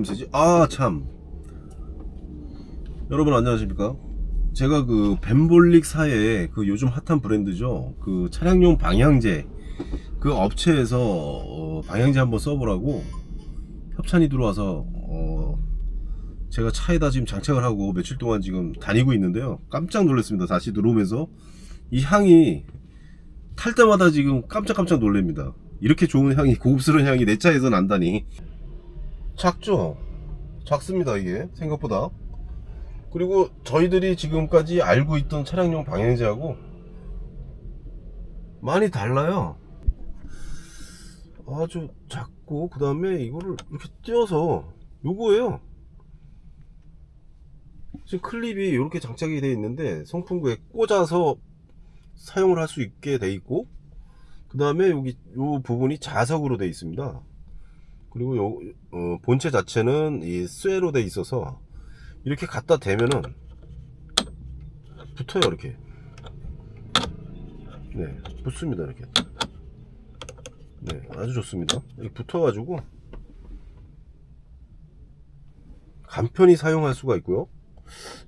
냄새지? 아 참. 여러분 안녕하십니까? 제가 그 벤볼릭 사의 그 요즘 핫한 브랜드죠. 그 차량용 방향제 그 업체에서 어, 방향제 한번 써보라고 협찬이 들어와서 어, 제가 차에다 지금 장착을 하고 며칠 동안 지금 다니고 있는데요. 깜짝 놀랐습니다. 다시 들어오면서 이 향이 탈 때마다 지금 깜짝깜짝 놀랍니다. 이렇게 좋은 향이 고급스러운 향이 내 차에서 난다니. 작죠? 작습니다 이게 생각보다. 그리고 저희들이 지금까지 알고 있던 차량용 방향제하고 많이 달라요. 아주 작고 그 다음에 이거를 이렇게 띄어서 요거예요. 지금 클립이 이렇게 장착이 되어 있는데 송풍구에 꽂아서 사용을 할 수 있게 돼 있고 그 다음에 여기 요 부분이 자석으로 되어 있습니다. 그리고 요 어, 본체 자체는 이 쇠로 돼 있어서 이렇게 갖다 대면은 붙어요 이렇게. 네, 붙습니다 이렇게. 네, 아주 좋습니다. 이렇게 붙어가지고 간편히 사용할 수가 있고요.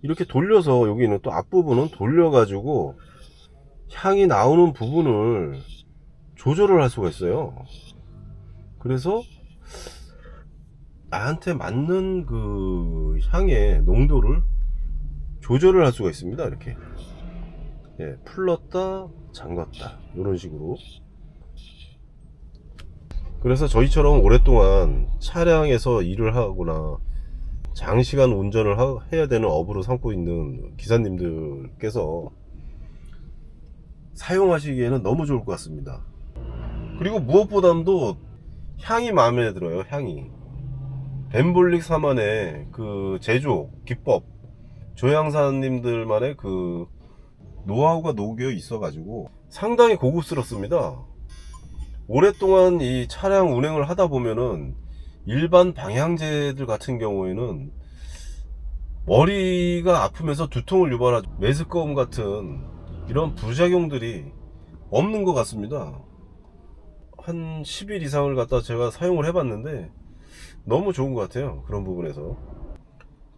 이렇게 돌려서 여기는 또 앞부분은 돌려가지고 향이 나오는 부분을 조절을 할 수가 있어요. 그래서 나한테 맞는 그 향의 농도를 조절을 할 수가 있습니다. 이렇게 예, 풀렀다 잠갔다 이런 식으로 그래서 저희처럼 오랫동안 차량에서 일을 하거나 장시간 운전을 하- 해야 되는 업으로 삼고 있는 기사님들께서 사용하시기에는 너무 좋을 것 같습니다. 그리고 무엇보다도 향이 마음에 들어요. 향이 벤볼릭 사만의 그 제조 기법 조향사님들만의 그 노하우가 녹여 있어가지고 상당히 고급스럽습니다. 오랫동안 이 차량 운행을 하다 보면은 일반 방향제들 같은 경우에는 머리가 아프면서 두통을 유발하죠. 메스꺼움 같은 이런 부작용들이 없는 것 같습니다. 한 10일 이상을 갖다 제가 사용을 해봤는데 너무 좋은 것 같아요. 그런 부분에서.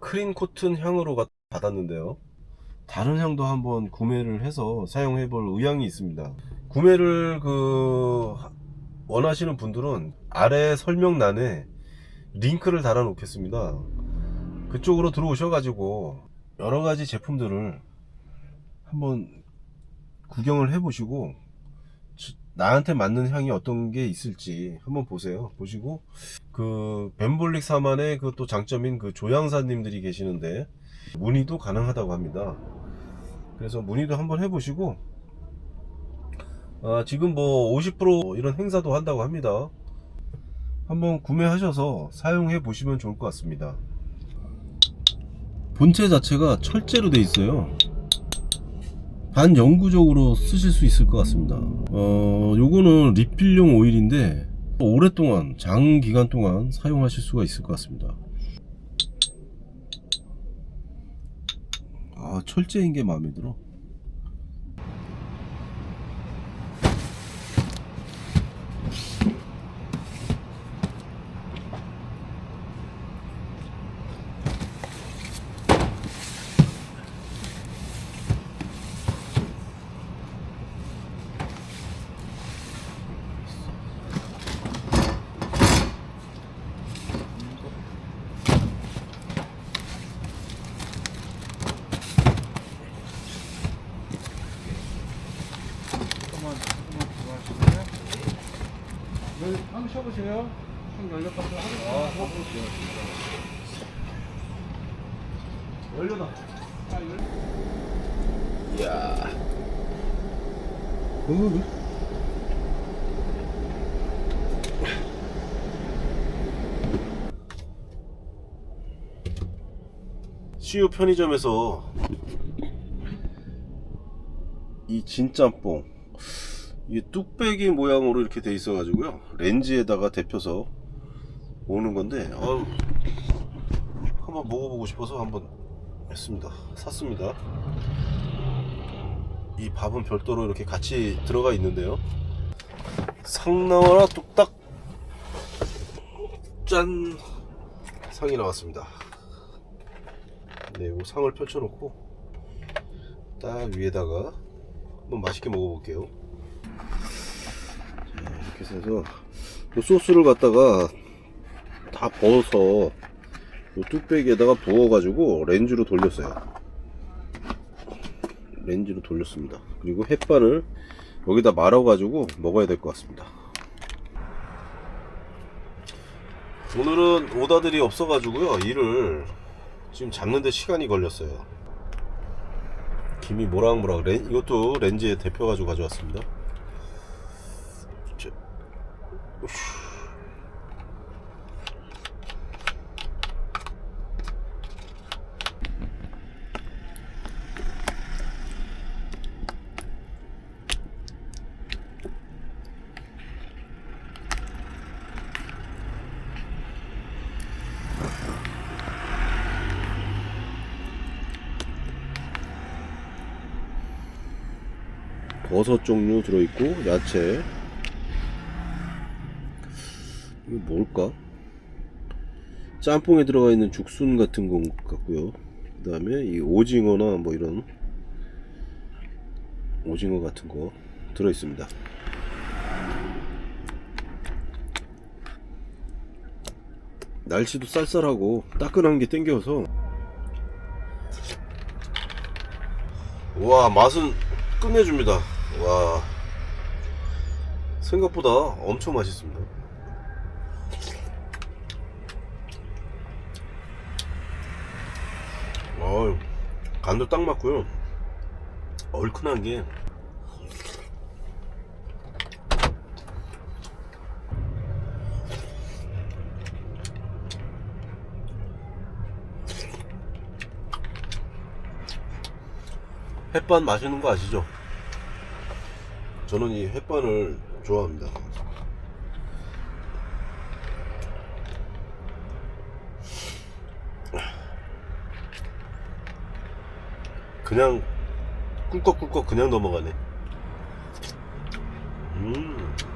크린 코튼 향으로 가- 받았는데요. 다른 향도 한번 구매를 해서 사용해 볼 의향이 있습니다. 구매를 그 원하시는 분들은 아래 설명란에 링크를 달아 놓겠습니다. 그쪽으로 들어오셔 가지고 여러 가지 제품들을 한번 구경을 해 보시고 지- 나한테 맞는 향이 어떤 게 있을지 한번 보세요. 보시고 그 벤볼릭 사만의 그 또 장점인 그 조향사님들이 계시는데 문의도 가능하다고 합니다. 그래서 문의도 한번 해보시고 아, 지금 뭐 50% 이런 행사도 한다고 합니다. 한번 구매하셔서 사용해 보시면 좋을 것 같습니다. 본체 자체가 철제로 돼 있어요. 반영구적으로 쓰실 수 있을 것 같습니다. 어, 요거는 리필용 오일인데 오랫동안 장기간 동안 사용하실 수가 있을 것 같습니다. 아, 철제인 게 마음에 들어. 조금만 조금만 들어가시고요. 열 한번 쉬어보세요. 총 열렸다고 하겠습니다. 아, 해볼게요. 열려다. 아, 열. 이야. 어, CU 편의점에서 이 진짬뽕 이 뚝배기 모양으로 이렇게 돼 있어 가지고요 렌즈에다가 데펴서 오는 건데 아유, 한번 먹어보고 싶어서 한번 했습니다 샀습니다 이 밥은 별도로 이렇게 같이 들어가 있는데요. 상나와라 뚝딱 짠 상이 나왔습니다. 네, 이 상을 펼쳐놓고 딱 위에다가 한번 맛있게 먹어볼게요. 해서 이 소스를 갖다가 다 부어서 이 뚝배기에다가 부어가지고 렌즈로 돌렸어요. 렌즈로 돌렸습니다. 그리고 햇반을 여기다 말아가지고 먹어야 될 것 같습니다. 오늘은 오다들이 없어가지고요 일을 지금 잡는데 시간이 걸렸어요 김이 모락모락 렌, 이것도 렌즈에 데펴가지고 가져왔습니다 버섯 종류 들어있고 야채 이거 뭘까? 짬뽕에 들어가 있는 죽순 같은 것 같고요. 그 다음에 이 오징어나 뭐 이런 오징어 같은 거 들어 있습니다. 날씨도 쌀쌀하고 따끈한 게 땡겨서. 와 맛은 끝내줍니다. 와 생각보다 엄청 맛있습니다 어우 간도 딱 맞고요 얼큰한 게 햇반 맛있는 거 아시죠? 저는 이 햇반을 좋아합니다. 그냥 꿀꺽꿀꺽 그냥 넘어가네. 음. 음.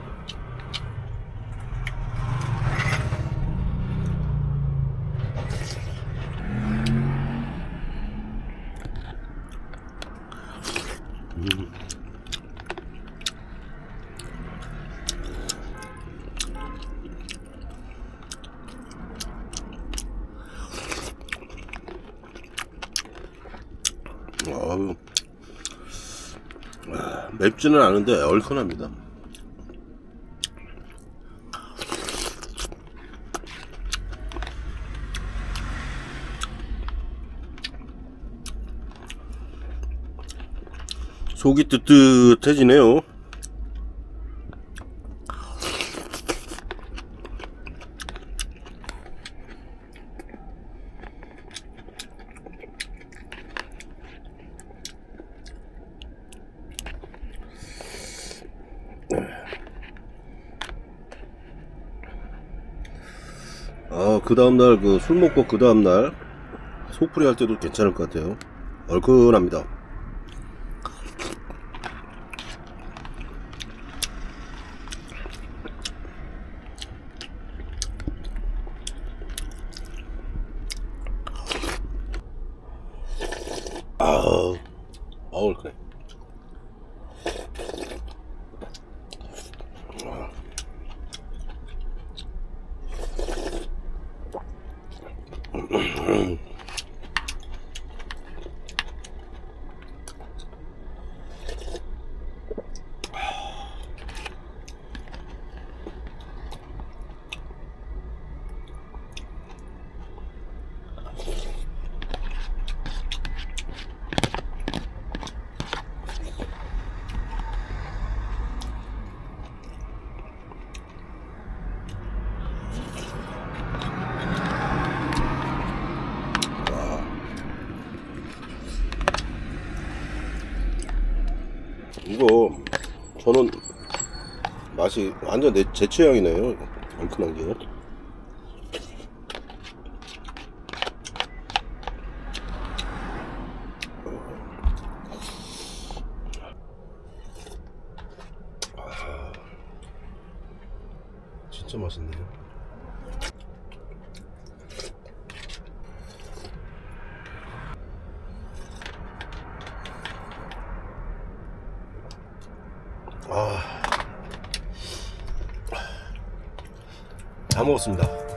아유. 아, 맵지는 않은데 얼큰합니다. 속이 뜨뜻해지네요. 아, 그 다음날 그 술 먹고 그 다음날 속풀이 할 때도 괜찮을 것 같아요. 얼큰합니다. 아, 어울 그래. Mm-hmm. 이거 저는 맛이 완전 내, 제 취향이네요. 얼큰한 게. 아, 진짜 맛있네요. 먹었습니다.